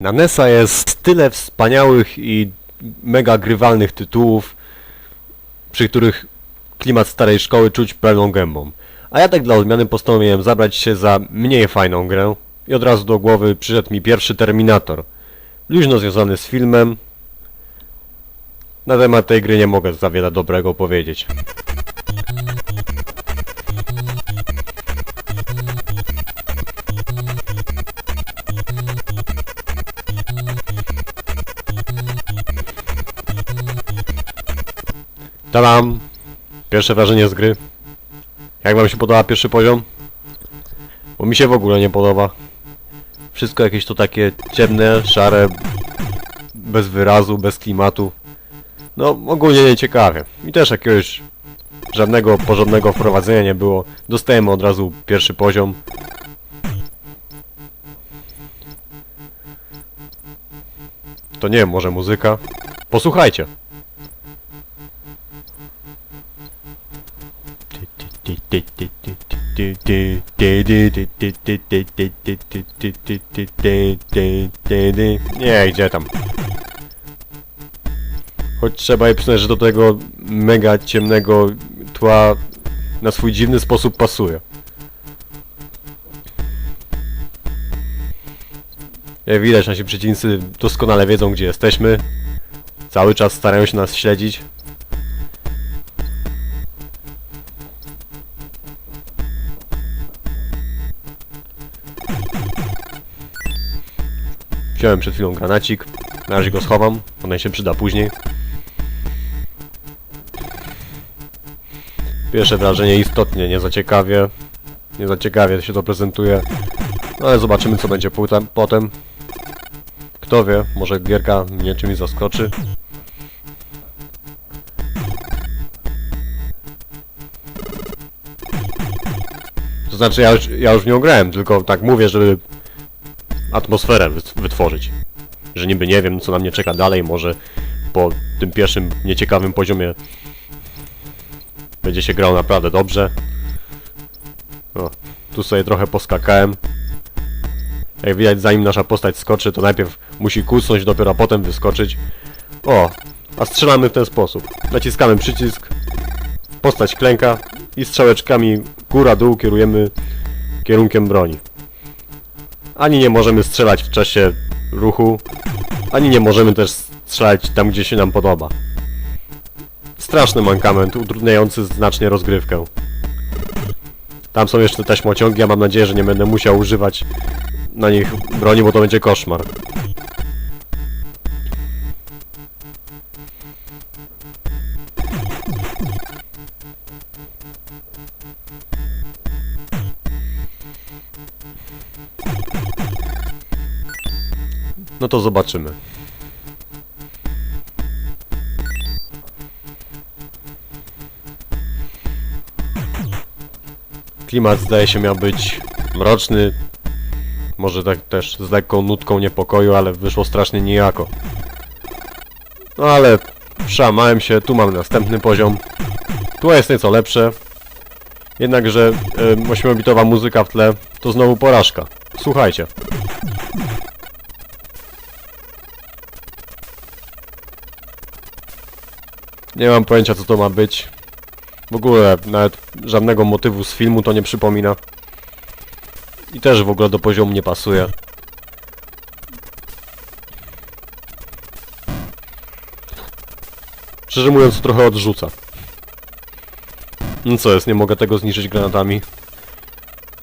Na NESa jest tyle wspaniałych i mega grywalnych tytułów, przy których klimat starej szkoły czuć pełną gębą. A ja tak dla odmiany postanowiłem zabrać się za mniej fajną grę i od razu do głowy przyszedł mi pierwszy Terminator. Luźno związany z filmem. Na temat tej gry nie mogę za wiele dobrego powiedzieć. Tadam! Pierwsze wrażenie z gry. Jak wam się podoba pierwszy poziom? Bo mi się w ogóle nie podoba. Wszystko jakieś to takie ciemne, szare, bez wyrazu, bez klimatu. No, ogólnie nie ciekawie. I też jakiegoś żadnego porządnego wprowadzenia nie było. Dostajemy od razu pierwszy poziom. To nie wiem, może muzyka? Posłuchajcie. Nie, gdzie tam? Choć trzeba jej przyznać, że do tego mega ciemnego tła na swój dziwny sposób pasuje. Jak widać, nasi przeciwnicy doskonale wiedzą, gdzie jesteśmy. Cały czas starają się nas śledzić. Wziąłem przed chwilą granacik. Na razie go schowam, on się przyda później. Pierwsze wrażenie istotnie nie zaciekawie. Nie zaciekawie się to prezentuje. No ale zobaczymy co będzie potem. Kto wie, może gierka mnie czymś zaskoczy. To znaczy ja już, ja już w nią grałem, tylko tak mówię, żeby atmosferę wyt- wytworzyć. Że niby nie wiem, co na mnie czeka dalej, może po tym pierwszym nieciekawym poziomie będzie się grał naprawdę dobrze. O, tu sobie trochę poskakałem. Jak widać, zanim nasza postać skoczy, to najpierw musi kucnąć, dopiero potem wyskoczyć. O, a strzelamy w ten sposób. Naciskamy przycisk, postać klęka i strzałeczkami góra-dół kierujemy kierunkiem broni. Ani nie możemy strzelać w czasie ruchu, ani nie możemy też strzelać tam, gdzie się nam podoba. Straszny mankament, utrudniający znacznie rozgrywkę. Tam są jeszcze taśmociągi, ja mam nadzieję, że nie będę musiał używać na nich broni, bo to będzie koszmar. No to zobaczymy. Klimat zdaje się miał być mroczny. Może tak też z lekką nutką niepokoju, ale wyszło strasznie nijako. No ale przełamałem się, tu mamy następny poziom. Tu jest nieco lepsze. Jednakże y, 8-bitowa muzyka w tle to znowu porażka. Słuchajcie. Nie mam pojęcia co to ma być. W ogóle nawet żadnego motywu z filmu to nie przypomina. I też w ogóle do poziomu nie pasuje. Szczerze mówiąc trochę odrzuca. No co jest, nie mogę tego zniszczyć granatami.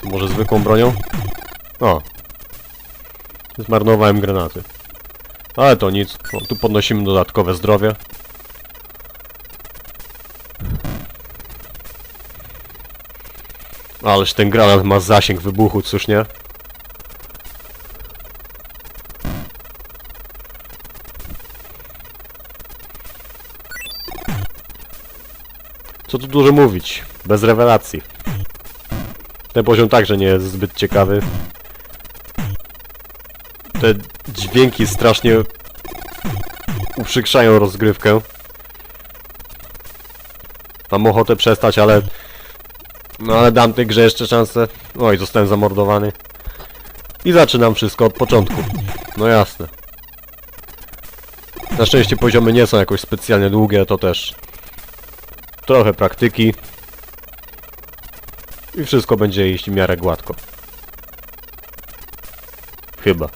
Może zwykłą bronią? O. Zmarnowałem granaty. Ale to nic. O, tu podnosimy dodatkowe zdrowie. Ależ ten granat ma zasięg wybuchu, cóż nie? Co tu dużo mówić? Bez rewelacji. Ten poziom także nie jest zbyt ciekawy. Te dźwięki strasznie uprzykrzają rozgrywkę. Mam ochotę przestać, ale no ale dam tej grze jeszcze szansę. Oj, zostałem zamordowany. I zaczynam wszystko od początku. No jasne. Na szczęście poziomy nie są jakoś specjalnie długie, to też trochę praktyki i wszystko będzie iść w miarę gładko. Chyba.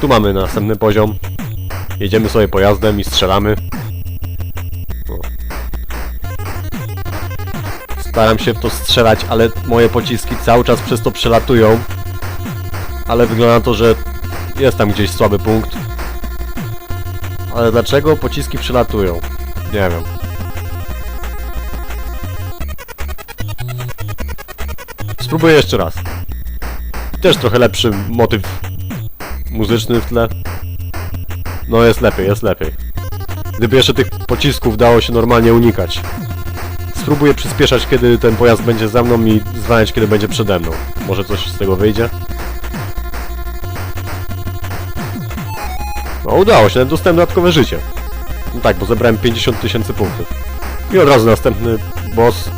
Tu mamy następny poziom. Jedziemy sobie pojazdem i strzelamy. Staram się w to strzelać, ale moje pociski cały czas przez to przelatują. Ale wygląda na to, że jest tam gdzieś słaby punkt. Ale dlaczego pociski przelatują? Nie wiem. Spróbuję jeszcze raz. Też trochę lepszy motyw muzyczny w tle. No jest lepiej, jest lepiej. Gdyby jeszcze tych pocisków dało się normalnie unikać. Spróbuję przyspieszać, kiedy ten pojazd będzie za mną i zwalniać, kiedy będzie przede mną. Może coś z tego wyjdzie? No udało się, dostałem dodatkowe życie. No tak, bo zebrałem 50 tysięcy punktów. I od razu następny boss.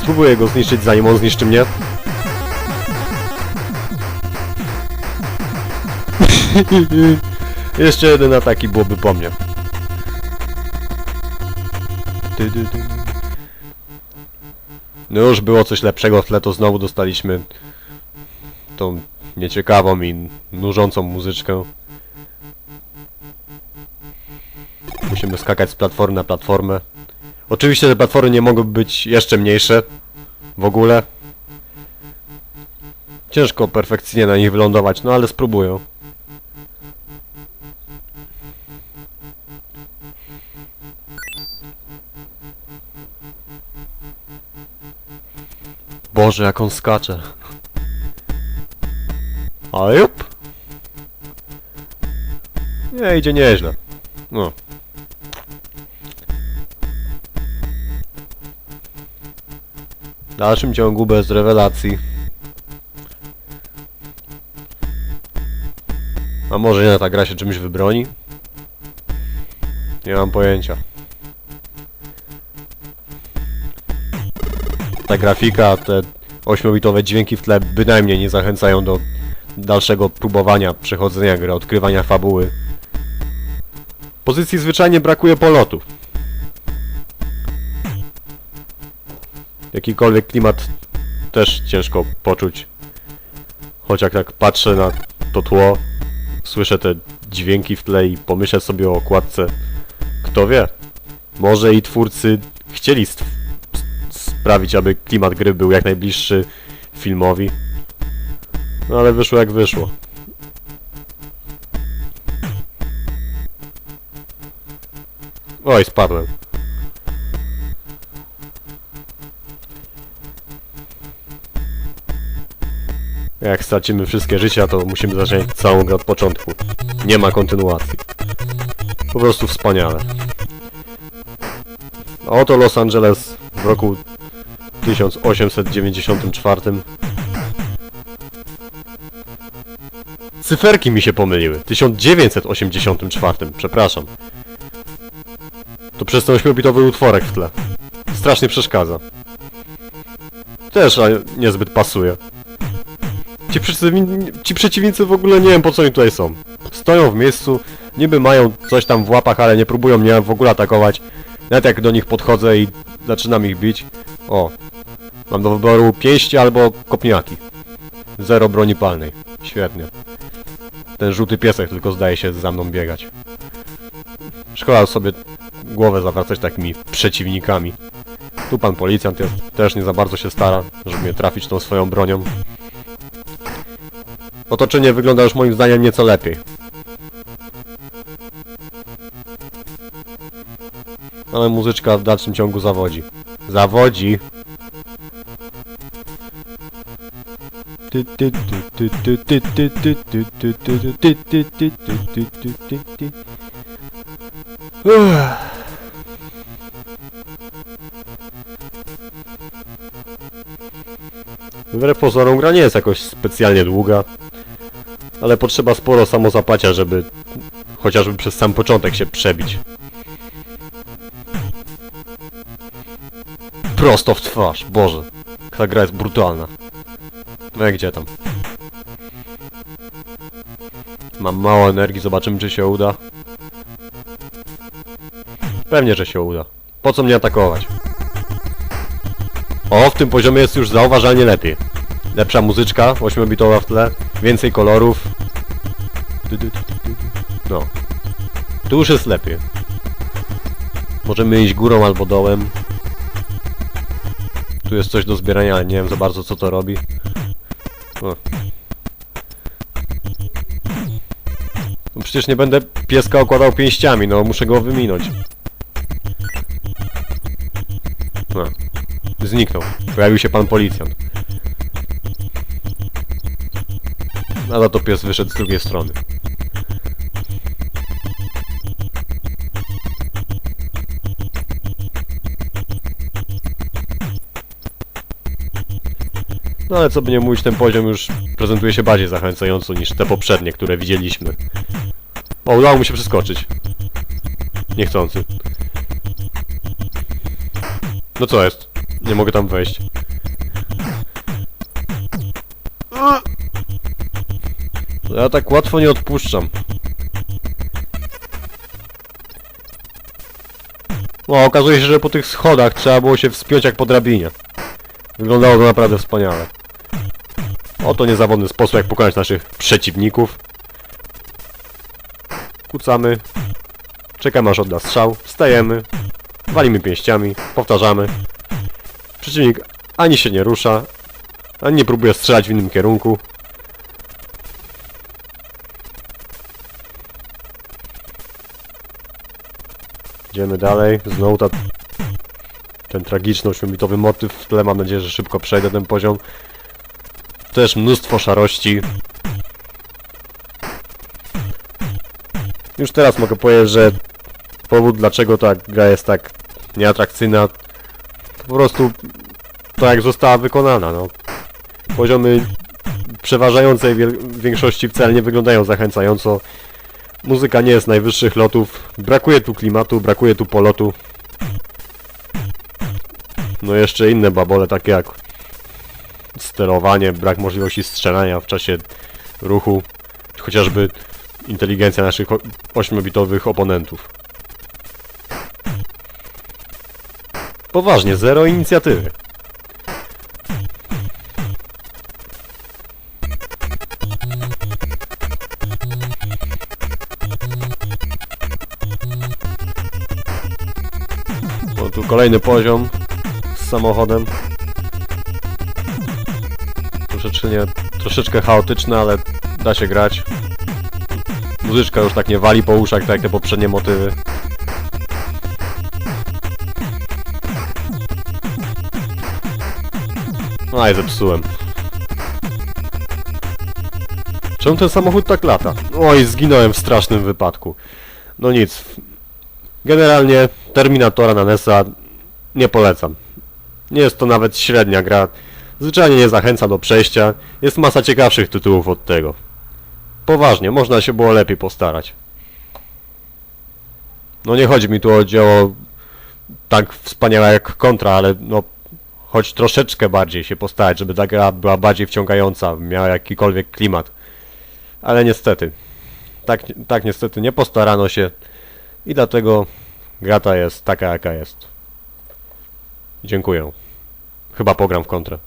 Spróbuję go zniszczyć, zanim on zniszczy mnie. Jeszcze jeden atak i byłoby po mnie. No już było coś lepszego w tle, to znowu dostaliśmy tą nieciekawą i nużącą muzyczkę. Musimy skakać z platformy na platformę. Oczywiście te platformy nie mogą być jeszcze mniejsze. W ogóle. Ciężko perfekcyjnie na nich wylądować, no ale spróbuję. Boże, jak on skacze. A jup. Nie, idzie nieźle. No. W dalszym ciągu bez rewelacji. A może nie, ta gra się czymś wybroni? Nie mam pojęcia. Ta grafika, te 8-bitowe dźwięki w tle bynajmniej nie zachęcają do dalszego próbowania przechodzenia gry, odkrywania fabuły. Pozycji zwyczajnie brakuje polotów. Jakikolwiek klimat też ciężko poczuć. Choć jak tak patrzę na to tło, słyszę te dźwięki w tle i pomyślę sobie o okładce. Kto wie? Może i twórcy chcieli stw- s- sprawić, aby klimat gry był jak najbliższy filmowi. No ale wyszło jak wyszło. Oj, spadłem. Jak stracimy wszystkie życia, to musimy zacząć całą grę od początku. Nie ma kontynuacji. Po prostu wspaniale. Oto Los Angeles w roku 1894. Cyferki mi się pomyliły. 1984, przepraszam. To przez ten 8-bitowy utworek w tle. Strasznie przeszkadza. Też niezbyt pasuje. Ci, ci przeciwnicy w ogóle nie wiem po co oni tutaj są. Stoją w miejscu, niby mają coś tam w łapach, ale nie próbują mnie w ogóle atakować. Nawet jak do nich podchodzę i zaczynam ich bić. O, mam do wyboru pięści albo kopniaki. Zero broni palnej. Świetnie. Ten żółty piesek tylko zdaje się za mną biegać. Szkoda sobie głowę zawracać takimi przeciwnikami. Tu pan policjant jest, też nie za bardzo się stara, żeby mnie trafić tą swoją bronią. Otoczenie wygląda już moim zdaniem nieco lepiej. Ale muzyczka w dalszym ciągu zawodzi. Zawodzi! Wbrew pozorom gra nie jest jakoś specjalnie długa, ale potrzeba sporo samozapacia, żeby chociażby przez sam początek się przebić. Prosto w twarz, Boże. Ta gra jest brutalna. No jak gdzie tam? Mam mało energii, zobaczymy czy się uda. Pewnie, że się uda. Po co mnie atakować? O, w tym poziomie jest już zauważalnie lepiej. Lepsza muzyczka, 8-bitowa w tle, więcej kolorów. No. Tu już jest lepiej. Możemy iść górą albo dołem. Tu jest coś do zbierania, ale nie wiem za bardzo co to robi. O. No przecież nie będę pieska okładał pięściami, no muszę go wyminąć. No. Zniknął. Pojawił się pan policjant. No za to pies wyszedł z drugiej strony. No ale co by nie mówić, ten poziom już prezentuje się bardziej zachęcająco niż te poprzednie, które widzieliśmy. O, udało mu się przeskoczyć. Niechcący. No co jest? Nie mogę tam wejść. Ja tak łatwo nie odpuszczam. O, okazuje się, że po tych schodach trzeba było się wspiąć jak po drabinie. Wyglądało to naprawdę wspaniale. Oto niezawodny sposób, jak pokonać naszych przeciwników. Kucamy. Czekamy aż odda strzał. Wstajemy. Walimy pięściami. Powtarzamy. Przeciwnik ani się nie rusza, ani nie próbuje strzelać w innym kierunku. Idziemy dalej. Znowu ta, ten tragiczny, ośmiobitowy motyw w tle. Mam nadzieję, że szybko przejdę ten poziom. Też mnóstwo szarości. Już teraz mogę powiedzieć, że powód dlaczego ta gra jest tak nieatrakcyjna po prostu to jak została wykonana, no. Poziomy przeważającej większości wcale nie wyglądają zachęcająco. Muzyka nie jest najwyższych lotów. Brakuje tu klimatu, brakuje tu polotu. No jeszcze inne babole, takie jak sterowanie, brak możliwości strzelania w czasie ruchu, chociażby inteligencja naszych 8-bitowych oponentów. Poważnie, zero inicjatywy. O, tu kolejny poziom z samochodem. Troszeczkę, nie, troszeczkę chaotyczne, ale da się grać. Muzyczka już tak nie wali po uszach, tak jak te poprzednie motywy. Aj, zepsułem. Czemu ten samochód tak lata? Oj, zginąłem w strasznym wypadku. No nic. Generalnie Terminatora na NES-a nie polecam. Nie jest to nawet średnia gra. Zwyczajnie nie zachęca do przejścia. Jest masa ciekawszych tytułów od tego. Poważnie, można się było lepiej postarać. No nie chodzi mi tu o dzieło tak wspaniałe jak Kontra, ale no choć troszeczkę bardziej się postarać, żeby ta gra była bardziej wciągająca, miała jakikolwiek klimat. Ale niestety, tak, tak niestety nie postarano się i dlatego gra ta jest taka jaka jest. Dziękuję. Chyba pogram w kontrę.